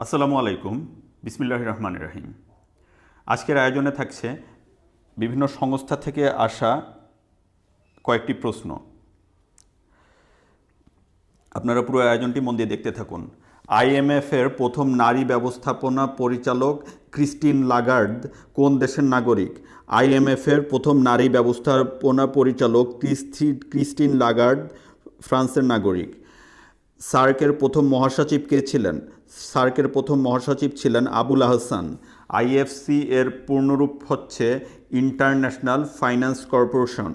আসসালামু আলাইকুম। বিসমিল্লাহ রহমান রাহিম। আজকের আয়োজনে থাকছে বিভিন্ন সংস্থা থেকে আসা কয়েকটি প্রশ্ন। আপনারা পুরো আয়োজনটি মন দিয়ে দেখতে থাকুন। আইএমএফ এর প্রথম নারী ব্যবস্থাপনা পরিচালক ক্রিস্টিন লাগার্ড কোন দেশের নাগরিক? আইএমএফ এর প্রথম নারী ব্যবস্থাপনা পরিচালক ক্রিস্টি ক্রিস্টিন লাগার্ড ফ্রান্সের নাগরিক। সার্কের প্রথম মহাসচিব কে ছিলেন? সার্কের প্রথম মহাসচিব ছিলেন আবুল আহসান। আইএফসি এর পূর্ণরূপ হচ্ছে ইন্টারন্যাশনাল ফাইন্যান্স কর্পোরেশন।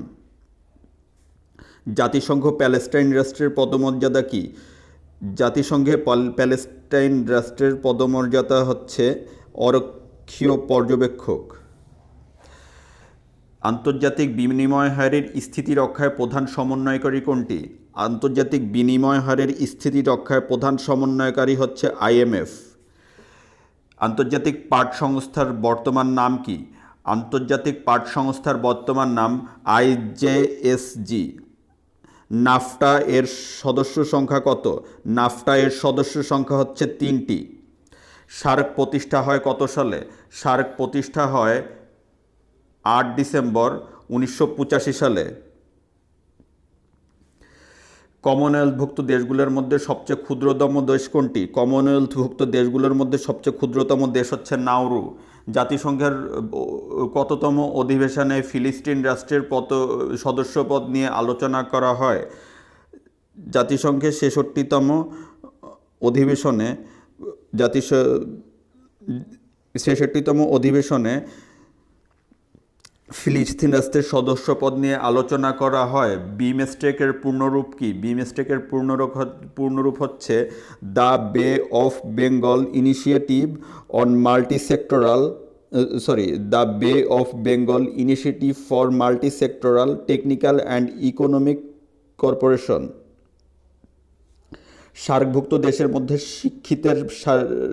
জাতিসংঘ প্যালেস্টাইন রাষ্ট্রের পদমর্যাদা কি? জাতিসংঘে প্যালেস্টাইন রাষ্ট্রের পদমর্যাদা হচ্ছে অরক্ষীয় পর্যবেক্ষক। আন্তর্জাতিক বিনিময় হারের স্থিতি রক্ষায় প্রধান সমন্বয়কারী কোনটি? আন্তর্জাতিক বিনিময় হারের স্থিতি রক্ষায় প্রধান সমন্বয়কারী হচ্ছে আইএমএফ। আন্তর্জাতিক পাট সংস্থার বর্তমান নাম কি? আন্তর্জাতিক পাট সংস্থার বর্তমান নাম আইজেএসজি। নাফটা এর সদস্য সংখ্যা কত? নাফটা এর সদস্য সংখ্যা হচ্ছে তিনটি। সার্ক প্রতিষ্ঠা হয় কত সালে? সার্ক প্রতিষ্ঠা হয় আট ডিসেম্বর উনিশশো পঁচাশি সালে। কমনওয়েলথভুক্ত দেশগুলোর মধ্যে সবচেয়ে ক্ষুদ্রতম দেশ কোনটি? কমনওয়েলথভুক্ত দেশগুলোর মধ্যে সবচেয়ে ক্ষুদ্রতম দেশ হচ্ছে নাউরু জাতিসংঘের কততম অধিবেশনে ফিলিস্তিন রাষ্ট্রের পদ সদস্যপদ নিয়ে আলোচনা করা হয়। জাতিসংঘের ছেষট্টিতম অধিবেশনে, জাতিস, ছেষট্টিতম অধিবেশনে ফিলিস্তিন রাষ্ট্রের সদস্যপদ নিয়ে আলোচনা করা হয়। বিমেস্টেকের পূর্ণরূপ কি? বিমেস্টেকের পূর্ণরূপ পূর্ণরূপ হচ্ছে the bay of Bengal initiative on multi sectoral sorry, the bay of Bengal initiative for multi sectoral technical and economic corporation. সার্কভুক্ত দেশের মধ্যে শিক্ষিতের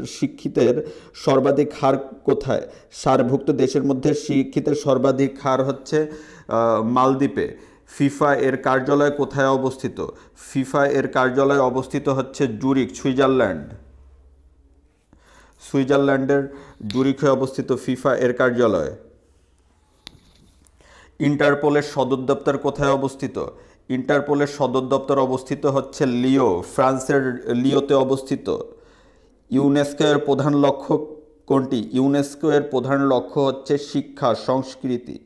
শিক্ষিতের সর্বাধিক হার কোথায়? সার্কভুক্ত দেশের মধ্যে শিক্ষিতের সর্বাধিক হার হচ্ছে মালদ্বীপে। ফিফা এর কার্যালয় কোথায় অবস্থিত? ফিফা এর কার্যালয় অবস্থিত হচ্ছে জুরিক সুইজারল্যান্ড। সুইজারল্যান্ডের জুরিখে অবস্থিত ফিফা এর কার্যালয়। ইন্টারপোলের সদর দপ্তর কোথায় অবস্থিত? ইন্টারপোলের সদর দপ্তর অবস্থিত হচ্ছে লিও, ফ্রান্সের লিওতে অবস্থিত। ইউনেস্কো এর প্রধান লক্ষ্য কোনটি? ইউনেস্কো এর প্রধান লক্ষ্য হচ্ছে শিক্ষা, সংস্কৃতি।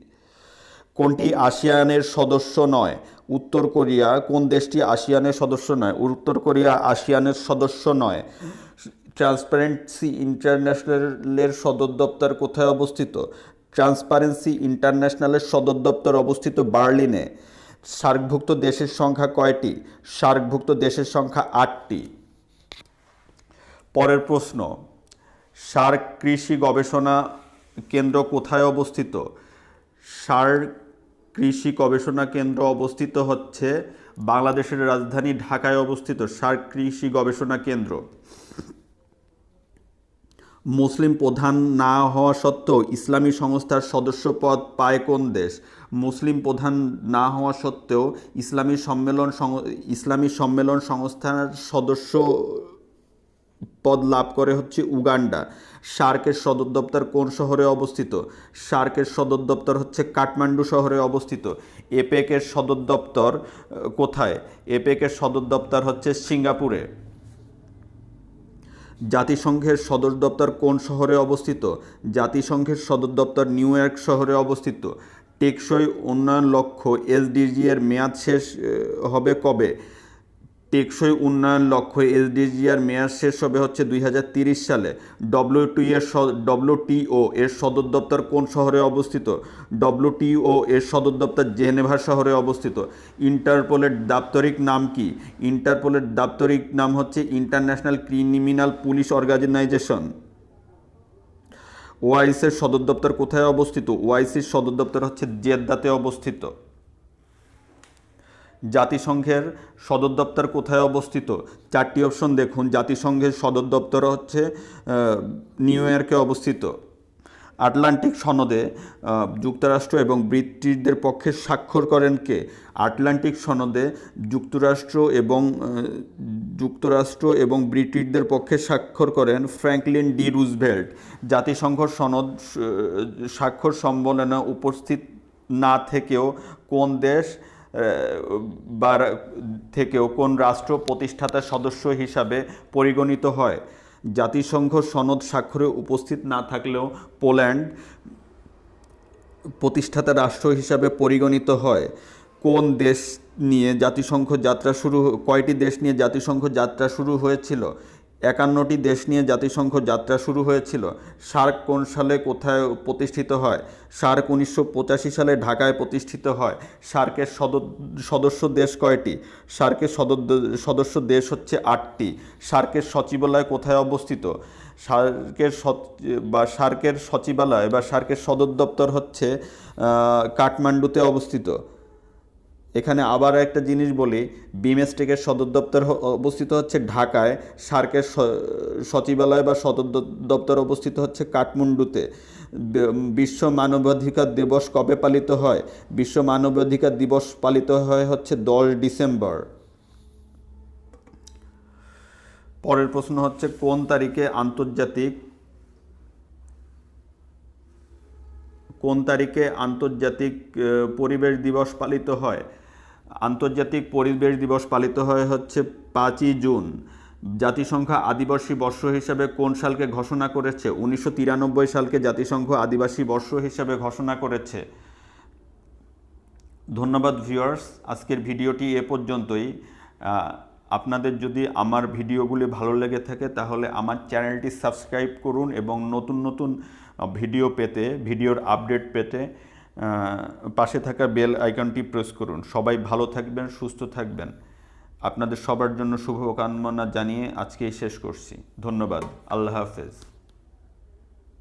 কোনটি আসিয়ানের সদস্য নয়? উত্তর কোরিয়া, কোন দেশটি আসিয়ানের সদস্য নয়? উত্তর কোরিয়া আসিয়ানের সদস্য নয়। ট্রান্সপারেন্সি ইন্টারন্যাশনালের সদর দপ্তর কোথায় অবস্থিত? ট্রান্সপারেন্সি ইন্টারন্যাশনালের সদর দপ্তর অবস্থিত বার্লিনে। সার্কভুক্ত দেশের সংখ্যা কয়টি? সার্কভুক্ত দেশের সংখ্যা আটটি। পরের প্রশ্ন, সার্ক কৃষি গবেষণা কেন্দ্র কোথায় অবস্থিত? সার্ক কৃষি গবেষণা কেন্দ্র অবস্থিত হচ্ছে বাংলাদেশের রাজধানী ঢাকায় অবস্থিত সার্ক কৃষি গবেষণা কেন্দ্র। মুসলিম প্রধান না হওয়া সত্ত্বেও ইসলামী সংস্থার সদস্যপদ পায় কোন দেশ? মুসলিম প্রধান না হওয়া সত্ত্বেও ইসলামী সম্মেলন ইসলামী সম্মেলন সংস্থার সদস্য পদ লাভ করে হচ্ছে উগান্ডা। সার্কের সদর দপ্তর কোন শহরে অবস্থিত? সার্কের সদর দপ্তর হচ্ছে কাঠমান্ডু শহরে অবস্থিত। এপেকের সদর দপ্তর কোথায়? এপেকের সদর দপ্তর হচ্ছে সিঙ্গাপুরে। জাতিসংঘের সদর দপ্তর কোন শহরে অবস্থিত? জাতিসংঘের সদর দপ্তর নিউ ইয়র্ক শহরে অবস্থিত। টেকসই উন্নয়ন লক্ষ্য এসডিজি এর মেয়াদ শেষ হবে কবে? টেকসই উন্নয়ন লক্ষ্য এসডিজিআর মেয়াদ শেষ হবে হচ্ছে দুই সালে। ডব্লিউটি এর ডব্লিউটিও এর সদর দপ্তর কোন শহরে অবস্থিত? ডব্লিউটিও এর সদর দপ্তর জেনেভা শহরে অবস্থিত। ইন্টারপোলের দাপ্তরিক নাম কি? ইন্টারপোলের দাপ্তরিক নাম হচ্ছে ইন্টারন্যাশনাল ক্রিমিনাল পুলিশ অর্গানাইজেশন। ওআইসির সদর দপ্তর কোথায় অবস্থিত? ওআইসির সদর দপ্তর হচ্ছে জেদ্দাতে অবস্থিত। জাতিসংঘের সদর দপ্তর কোথায় অবস্থিত? চারটি অপশন দেখুন। জাতিসংঘের সদর দপ্তর হচ্ছে নিউ ইয়র্কে অবস্থিত। আটলান্টিক সনদে যুক্তরাষ্ট্র এবং ব্রিটিশদের পক্ষে স্বাক্ষর করেন কে? আটলান্টিক সনদে যুক্তরাষ্ট্র এবং যুক্তরাষ্ট্র এবং ব্রিটিশদের পক্ষে স্বাক্ষর করেন ফ্র্যাঙ্কলিন ডি রুজভেল্ট। জাতিসংঘ সনদ স্বাক্ষর সম্মেলনে উপস্থিত না থেকেও কোন দেশ আহ, বা থেকেও কোন রাষ্ট্র প্রতিষ্ঠাতা সদস্য হিসাবে পরিগণিত হয়? জাতিসংঘ সনদ স্বাক্ষরে উপস্থিত না থাকলেও পোল্যান্ড প্রতিষ্ঠাতা রাষ্ট্র হিসাবে পরিগণিত হয়। কোন দেশ নিয়ে জাতিসংঘ যাত্রা শুরু কয়টি দেশ নিয়ে জাতিসংঘ যাত্রা শুরু হয়েছিল? একান্নটি দেশ নিয়ে জাতিসংঘ যাত্রা শুরু হয়েছিল। সার্ক কোন সালে কোথায় প্রতিষ্ঠিত হয়? সার্ক উনিশশো পঁচাশি সালে ঢাকায় প্রতিষ্ঠিত হয়। সার্কের সদ- সদস্য দেশ কয়টি? সার্কের সদস্য দেশ হচ্ছে আটটি। সার্কের সচিবালয় কোথায় অবস্থিত? সার্কের বা সার্কের সচিবালয় বা সার্কের সদর দপ্তর হচ্ছে কাঠমান্ডুতে অবস্থিত। এখানে আবার একটা জিনিস বলি বিমেস্টেকের সদর দপ্তর অবস্থিত হচ্ছে ঢাকায়, সার্কের সচিবালয় বা সদর দপ্তর অবস্থিত হচ্ছে কাঠমান্ডুতে। বিশ্ব মানবাধিকার দিবস কবে পালিত হয়? বিশ্ব মানবাধিকার দিবস পালিত হয় হচ্ছে দশ ডিসেম্বর। পরের প্রশ্ন হচ্ছে, কোন তারিখে আন্তর্জাতিক কোন তারিখে আন্তর্জাতিক পরিবেশ দিবস পালিত হয়? আন্তর্জাতিক পরিবেশ দিবস পালিত হয় হচ্ছে পাঁচই জুন। জাতিসংঘ আদিবাসী বর্ষ হিসাবে কোন সালকে ঘোষণা করেছে? উনিশশো তিরানব্বই সালকে জাতিসংঘ আদিবাসী বর্ষ হিসাবে ঘোষণা করেছে। ধন্যবাদ ভিউয়ার্স, আজকের ভিডিওটি এ পর্যন্তই। আপনাদের যদি আমার ভিডিওগুলি ভালো লেগে থাকে তাহলে আমার চ্যানেলটি সাবস্ক্রাইব করুন এবং নতুন নতুন ভিডিও পেতে, ভিডিওর আপডেট পেতে। পাশে থাকা বেল আইকনটি প্রেস করুন। সবাই ভালো থাকবেন, সুস্থ থাকবেন। আপনাদের সবার জন্য শুভকামনা জানিয়ে আজকেই শেষ করছি। ধন্যবাদ। আল্লাহ হাফেজ।